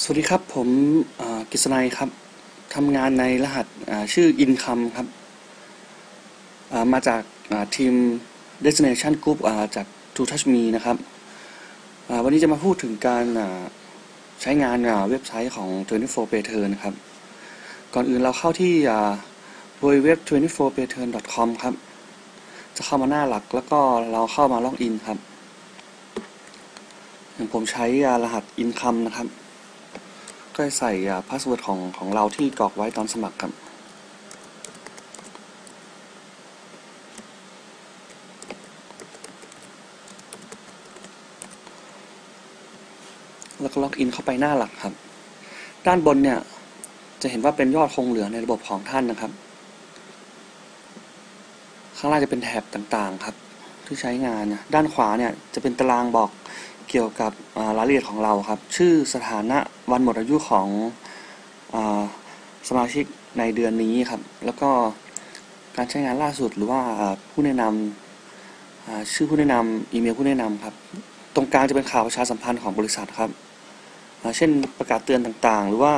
สวัสดีครับ ผมกฤษณัยครับทำงานในรหัสชื่อ Income ครับ มาจากทีม Destination Group จาก To Touch Me นะครับ วันนี้จะมาพูดถึงการใช้งานเว็บไซต์ของ 24 p a y t u r n นะครับ ก่อนอื่นเราเข้าที่อ่า www.24payturn.com ครับ จะเข้ามาหน้าหลักแล้วก็เราเข้ามาล็อกอินครับ อย่างผมใช้รหัส Income นะครับ ก็ใส่พาสเวิร์ดของของเราที่กรอกไว้ตอนสมัครครับแล้วก็ล็อกอินเข้าไปหน้าหลักครับ ด้านบนเนี่ย จะเห็นว่าเป็นยอดคงเหลือในระบบของท่านนะครับ ข้างล่างจะเป็นแถบต่างๆครับ ที่ใช้งานเนะด้านขวาเนี่ยจะเป็นตารางบอก เกี่ยวกับรายละเอียดของเราครับ ชื่อสถานะวันหมดอายุของอสมาชิกในเดือนนี้ครับ แล้วก็การใช้งานล่าสุดหรือว่าผู้แนะนำชื่อผู้แนะนำอีเมลผู้แนะนำครับ ตรงกลางจะเป็นข่าวประชาสัมพันธ์ของบริษัทครับ เช่นประกาศเตือนต่างๆ หรือว่า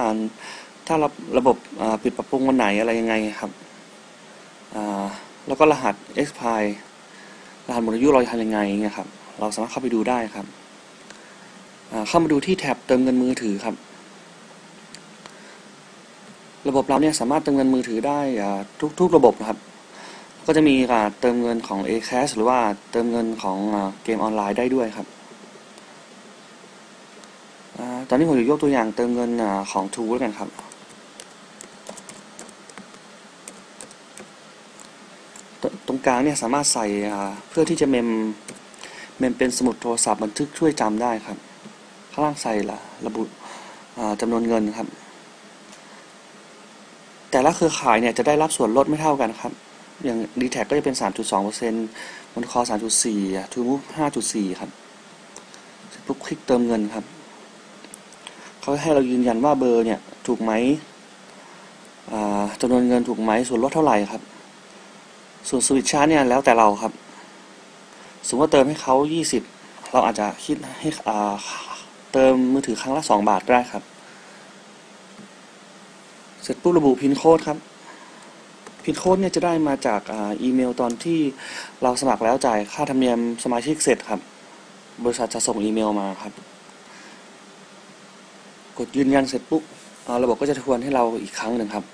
ถ้าระระบบปิดปรับปรุงวันไหนอะไรยังไงครับ แล้วก็รหัส expire รหัสหมดอายุเราจะทำยังไงเงี้ยครับ เราสามารถเข้าไปดูได้ครับ เข้ามาดูที่แท็บเติมเงินมือถือครับ ระบบเราเนี่ยสามารถเติมเงินมือถือได้ทุกทุกระบบนะครับ ก็จะมีการเติมเงินของ Acash หรือว่าเติมเงินของเกมออนไลน์ได้ด้วยครับตอนนี้ผมจะยกตัวอย่างเติมเงินของ True แล้วกันครับ ตรงกลางเนี่ยสามารถใส่เพื่อที่จะเมมเมมเป็นสมุดโทรศัพท์บันทึกช่วยจำได้ครับ ข้างล่างใส่ละระบุอ่าจำนวนเงินครับ แต่ละเครือข่ายเนี่ยจะได้รับส่วนลดไม่เท่ากันครับ อย่าง d t แทก็จะเป็น 3.2%มอนคอ3.4 ทูมูฟ5.4 ครับเสร็จปุ๊บคลิกเติมเงินครับ เขาให้เรายืนยันว่าเบอร์เนี่ยถูกไหมจำนวนเงินถูกไหมส่วนลดเท่าไหร่ครับ ส่วนสวิตชาร์เนี่ยแล้วแต่เราครับ สมมติว่าเติมให้เขา 20 เราอาจจะคิดให้ เติมมือถือครั้งละ 2 บาทได้ครับ เสร็จปุ๊บระบุพินโค้ดครับพินโค้ดเนี่ยจะได้มาจากอ,อีเมลตอนที่เราสมัครแล้วจ่ายค่าธรรมเนียมสมาชิกเสร็จครับ บริษัทจะส่งอีเมลมาครับ กดยืนยันเสร็จปุ๊บระบบก็จะทวนให้เราอีกครั้งหนึ่งครับ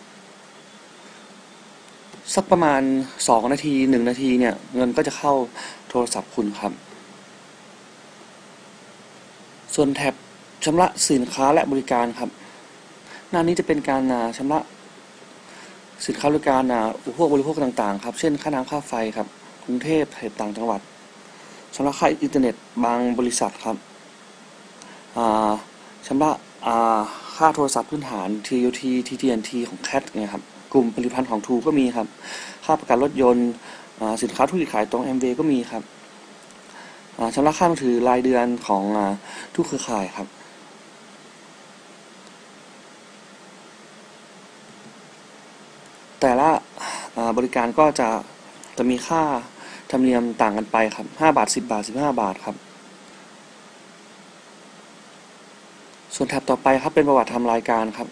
สักประมาณ 2 นาที 1 นาทีเนี่ย เงินก็จะเข้าโทรศัพท์คุณครับ ส่วนแท็บชำระสินค้าและบริการครับ หน้านี้จะเป็นการาชำระสินค้าบริการอุปโภคบริโภคต่างๆครับ เช่น ค่าน้ำค่าไฟครับ กรุงเทพเหตุต่างจังหวัดชำระค่าอินเทอร์เน็ตบางบริษัทครับชำระค่าโทรศัพท์พื้นฐาน TUT TTNT ของ CAT เนี่ยครับ กลุ่มผลิตภัณฑ์ของ True ก็มีครับ ค่าประกันรถยนต์ สินค้าธุรกิจขายตรง MV ก็มีครับ ชำระค่ามือถือรายเดือนของอทุกเครือข่ายครับ แต่ละบริการก็จะจะมีค่าธรรมเนียมต่างกันไปครับ 5 บาท 10 บาท 15 บาทครับ ส่วนแท็บต่อไปครับเป็นประวัติทำรายการครับ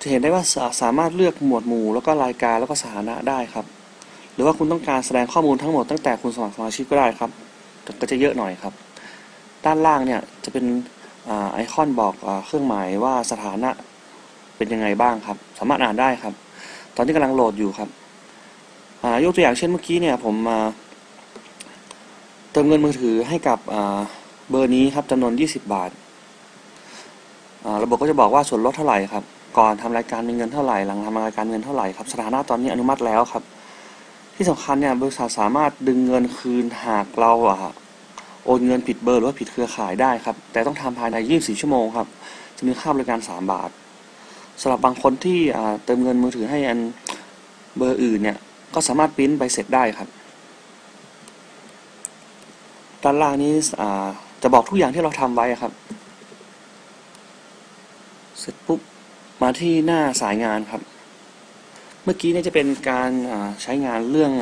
จะเห็นได้ว่าสามารถเลือกหมวดหมู่แล้วก็รายการแล้วก็สถานะได้ครับ รือว่าคุณต้องการแสดงข้อมูลทั้งหมดตั้งแต่คุณสมัครสมาชิกก็ได้ครับแต่ก็จะเยอะหน่อยครับ ด้านล่างเนี่ยจะเป็นอไอคอนบอกอเครื่องหมายว่าสถานะเป็นยังไงบ้างครับ สามารถอ่านได้ครับ ตอนนี้กำลังโหลดอยู่ครับยกตัวอย่างเช่นเมื่อกี้เนี่ยผมมาเติมเงินมือถือให้กับเบอร์นี้ครับจำนวน 20 บาทาระบบก็จะบอกว่าส่วนลดเท่าไหร่ครับ ก่อนทำรายการมีเงินเท่าไหร่ หลังทำรายการเงินเท่าไหร่ครับ สถานะตอนนี้อนุมัติแล้วครับ ที่สำคัญเนี่ยบริษัทสามารถดึงเงินคืนหากเราอะโอนเงินผิดเบอร์หรือว่าผิดเครือข่ายได้ครับ แต่ต้องทำภายใน 24 ชั่วโมงครับ จะมีค่าบริการ 3 บาทสำหรับบางคนที่เติมเงินมือถือให้อันเบอร์อื่นเนี่ย ก็สามารถปริ้นใบเสร็จได้ครับ ด้านล่างนี้จะบอกทุกอย่างที่เราทำไว้ครับ เสร็จปุ๊บ มาที่หน้าสายงานครับ เมื่อกี้เนี่ยจะเป็นการใช้งานเรื่อง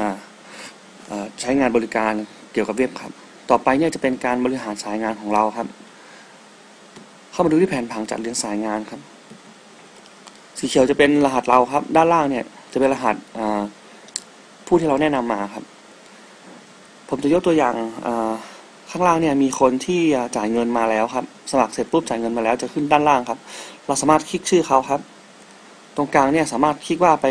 ใช้งานบริการเกี่ยวกับเว็บครับ ต่อไปเนี่ยจะเป็นการบริหารสายงานของเราครับ เข้ามาดูที่แผนผังจัดเรียงสายงานครับ สีเขียวจะเป็นรหัสเราครับ ด้านล่างเนี่ยจะเป็นรหัสผู้ที่เราแนะนำมาครับ ผมจะยกตัวอย่างข้างล่างเนี่ยมีคนที่จ่ายเงินมาแล้วครับ สมัครเสร็จปุ๊บจ่ายเงินมาแล้วจะขึ้นด้านล่างครับ เราสามารถคลิกชื่อเขาครับ ตรงกลางเนี่ยสามารถคลิกว่าไป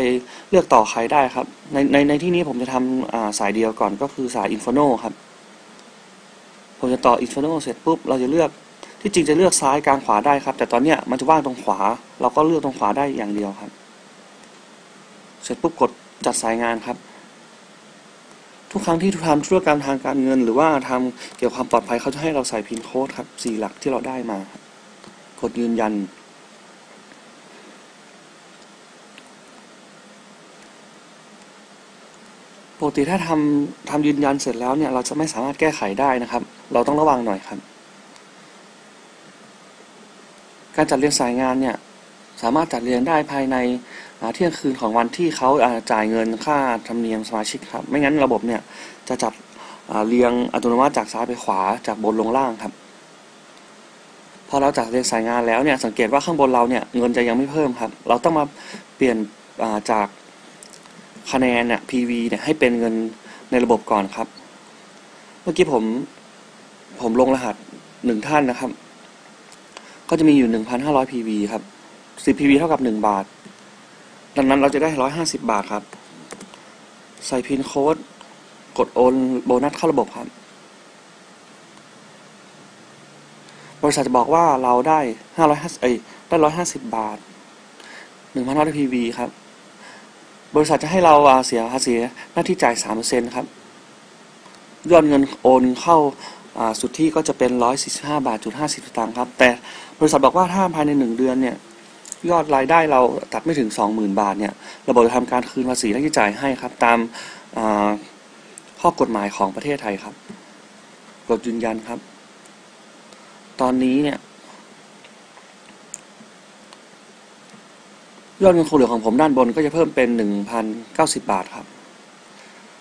เลือกต่อใครได้ครับ ในในในที่นี้ผมจะทำสายเดียวก่อนก็คือสาย Inferno ครับ ผมจะต่อ Inferno เสร็จปุ๊บเราจะเลือกที่จริงจะเลือกซ้ายกลางขวาได้ครับ แต่ตอนเนี้ยมันจะว่างตรงขวา เราก็เลือกตรงขวาได้อย่างเดียวครับ เสร็จปุ๊บกดจัดสายงานครับ ทุกครั้งที่ทำธุรกรรมทางการเงิน หรือว่าทำเกี่ยวกับความปลอดภัยเขาจะให้เราใส่พินโค้ดครับสี่หลักที่เราได้มา กดยืนยัน ปกติถ้าทำทำยืนยันเสร็จแล้วเนี่ยเราจะไม่สามารถแก้ไขได้นะครับ เราต้องระวังหน่อยครับ การจัดเรียงสายงานเนี่ยสามารถจัดเรียงได้ภายในเที่ยงคืนของวันที่เขาจ่ายเงินค่าธรรมเนียมสมาชิกครับ ไม่งั้นระบบเนี่ยจะจัดเรียงอัตโนมัติจากซ้ายไปขวาจากบนลงล่างครับ พอเราจัดเรียงสายงานแล้วเนี่ยสังเกตว่าข้างบนเราเนี่ยเงินจะยังไม่เพิ่มครับ เราต้องมาเปลี่ยนจาก คะแนนเนี่ย PV เนี่ยให้เป็นเงินในระบบก่อนครับ เมื่อกี้ผมผมลงรหัสหนึ่งท่านนะครับ ก็จะมีอยู่หนึ่งพันห้าร้อย PV ครับสิบ PV เท่ากับหนึ่งบาท ดังนั้นเราจะได้ร้อยห้าสิบบาทครับ ใส่พินโค้ดกดโอนโบนัสเข้าระบบครับ บริษัทจะบอกว่าเราได้ห้าร้อยห้าเอ้ยได้ร้อยห้าสิบบาทหนึ่งพันห้าร้อย PV ครับ บริษัทจะให้เราเสียภาษีหน้าที่จ่ายสามเปอร์เซ็นครับยอดเงินโอนเข้าสุดทธิก็จะเป็นร้อยสี่สิบห้าบาทจุดห้าสิบตางค์ครับ แต่บริษัทบอกว่าถ้าภายในหนึ่งเดือนเนี่ยยอดรายได้เราตัดไม่ถึงสองหมื่นบาทเนี่ยระบบจะทำการคืนภาษีหน้าที่จ่ายให้ครับ ตามข้อกฎหมายของประเทศไทยครับกดยืนยันครับ ตอนนี้เนี่ย ยอดเงินคงเหลือของผมด้านบนก็จะเพิ่มเป็น 1,090 บาทครับ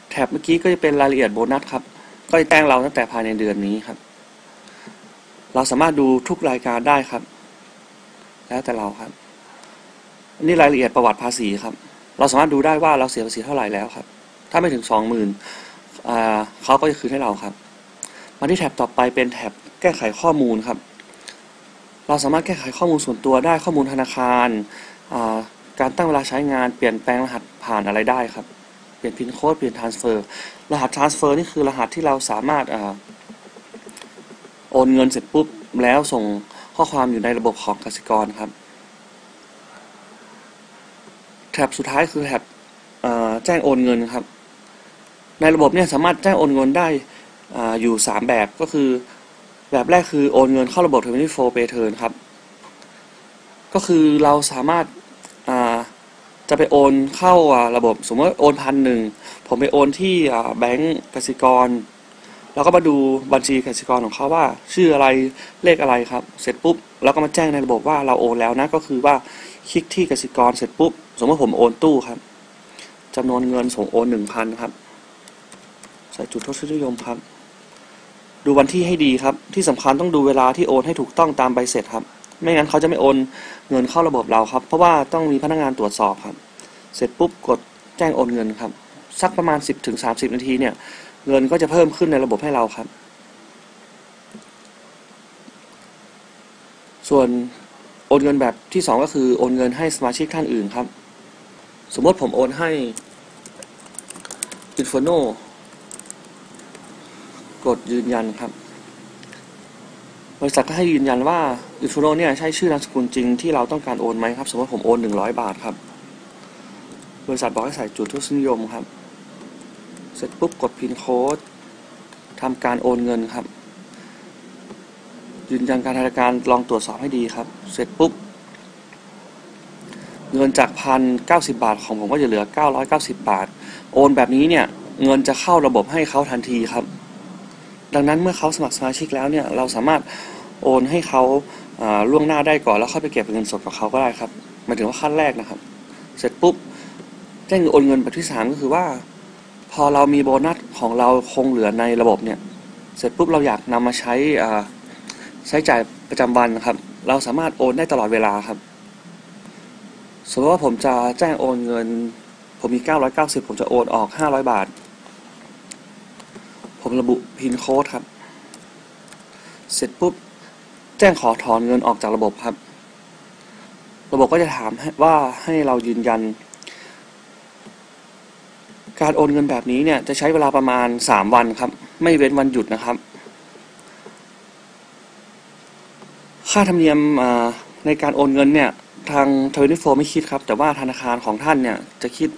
แถบเมื่อกี้ก็จะเป็นรายละเอียดโบนัสครับ ก็จะแจ้งเราตั้งแต่ภายในเดือนนี้ครับ เราสามารถดูทุกรายการได้ครับ แล้วแต่เราครับ นี่รายละเอียดประวัติภาษีครับ เราสามารถดูได้ว่าเราเสียภาษีเท่าไหร่แล้วครับ ถ้าไม่ถึง 20,000อ่าเขาก็จะคืนให้เราครับ มาที่แท็บต่อไปเป็นแท็บแก้ไขข้อมูลครับ เราสามารถแก้ไขข้อมูลส่วนตัวได้ข้อมูลธนาคาร การตั้งเวลาใช้งานเปลี่ยนแปลงรหัสผ่านอะไรได้ครับ เปลี่ยนพินโค้ดเปลี่ยน transfer รหัส transfer นี่คือรหัสที่เราสามารถอโอนเงินเสร็จปุ๊บแล้วส่งข้อความอยู่ในระบบของกสิกรครับแท็บสุดท้ายคือแท็บแจ้งโอนเงินครับ ในระบบเนี่ยสามารถแจ้งโอนเงินได้ออยู่ 3 แบบก็คือแบบแรกคือโอนเงินเข้าระบบ 24 Pay Turn ครับ ก็คือเราสามารถ จะไปโอนเข้าระบบ สมมติว่าโอนพันหนึ่งผมไปโอนที่แบงก์กสิกรเราก็มาดูบัญชีกสิกรของเขาว่า ชื่ออะไรเลขอะไรครับ เสร็จปุ๊บเราก็มาแจ้งในระบบว่าเราโอนแล้วนะก็คือว่าคลิกที่กสิกรเสร็จปุ๊บสมมติผมโอนตู้ครับจำนวนเงินส่งโอนหนึ่งพันครับ ใส่จุดทศนิยมครับ ดูวันที่ให้ดีครับ ที่สำคัญต้องดูเวลาที่โอนให้ถูกต้องตามใบเสร็จครับ ไม่งั้นเขาจะไม่โอนเงินเข้าระบบเราครับ เพราะว่าต้องมีพนักงานตรวจสอบครับ เสร็จปุ๊บกดแจ้งโอนเงินครับ สักประมาณ 10ถึง30นาทีเนี่ย เงินก็จะเพิ่มขึ้นในระบบให้เราครับ ส่วนโอนเงินแบบที่ 2 ก็คือโอนเงินให้สมาชิกท่านอื่นครับ สมมติผมโอนให้ Inferno กดยืนยันครับ บริษัทก็ให้ยืนยันว่าอินฟูโนเนี่ยใช่ชื่อนามสกุลจริงที่เราต้องการโอนไหมครับ สมมติผมโอนหนึ่งร้อยบาทครับ บริษัทบอกให้ใส่จุดทุกนิยมครับ เสร็จปุ๊บกดพินโค้ดทำการโอนเงินครับ ยืนยันการธนาคารลองตรวจสอบให้ดีครับ เสร็จปุ๊บ เงินจากพันเก้าสิบาทของผมก็จะเหลือเก้าร้อยเก้าสิบาท โอนแบบนี้เนี่ย เงินจะเข้าระบบให้เขาทันทีครับ ดังนั้นเมื่อเขาสมัครสมาชิกแล้วเนี่ยเราสามารถโอนให้เขาล่วงหน้าได้ก่อนแล้วค่อยไปเก็บเงินสดกับเขาก็ได้ครับหมายถึงว่าขั้นแรกนะครับ เสร็จปุ๊บแจ้งโอนเงินแบบที่สามก็คือว่า พอเรามีโบนัสของเราคงเหลือในระบบเนี่ยเสร็จปุ๊บเราอยากนำมาใช้อ่าใช้จ่ายประจำวันนะครับ เราสามารถโอนได้ตลอดเวลาครับสมมติว่าผมจะแจ้งโอนเงิน ผมมี 990 ผมจะโอนออก 500 บาท ผมระบุพินโค้ดครับ เสร็จปุ๊บ แจ้งขอถอนเงินออกจากระบบครับ ระบบก็จะถามให้ว่าให้เรายืนยัน การโอนเงินแบบนี้เนี่ยจะใช้เวลาประมาณ 3 วันครับ ไม่เว้นวันหยุดนะครับ ค่าธรรมเนียมในการโอนเงินเนี่ยทาง24ไม่คิดครับ แต่ว่าธนาคารของท่านเนี่ยจะคิด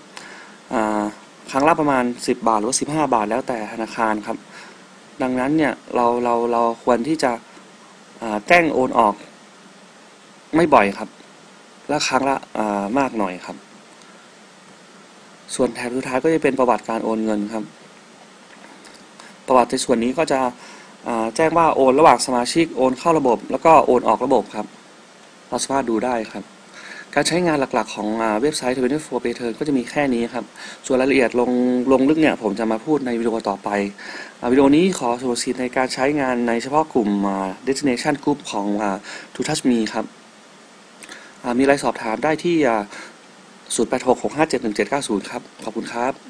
รั้งละประมาณ 10 บาทหรือว่า 15 บาทแล้วแต่ธนาคารครับ ดังนั้นเนี่ยเราเราเราควรที่จะแจ้งโอนออกไม่บ่อยครับและครั้งละามากหน่อยครับ ส่วนแถบสุดท้ายก็จะเป็นประวัติการโอนเงินครับ ประวัติในส่วนนี้ก็จะแจ้งว่าโอนระหว่างสมาชิกโอนเข้าระบบ แล้วก็โอนออกระบบครับ เราสามารถดูได้ครับ การใช้งานหลักๆของเว็บไซต์ 24 Pay Turn ก็จะมีแค่นี้ครับ ส่วนรายละเอียดลงลงลึกเนี่ยผมจะมาพูดในวิดีโอต่อไปอวิดีโอนี้ขอสมสิทธิ์ในการใช้งานในเฉพาะกลุ่ม Destination Group ของ To Touch Me ครับ มีรายสอบถามได้ที่ 086 657 1790 ครับ ขอบคุณครับ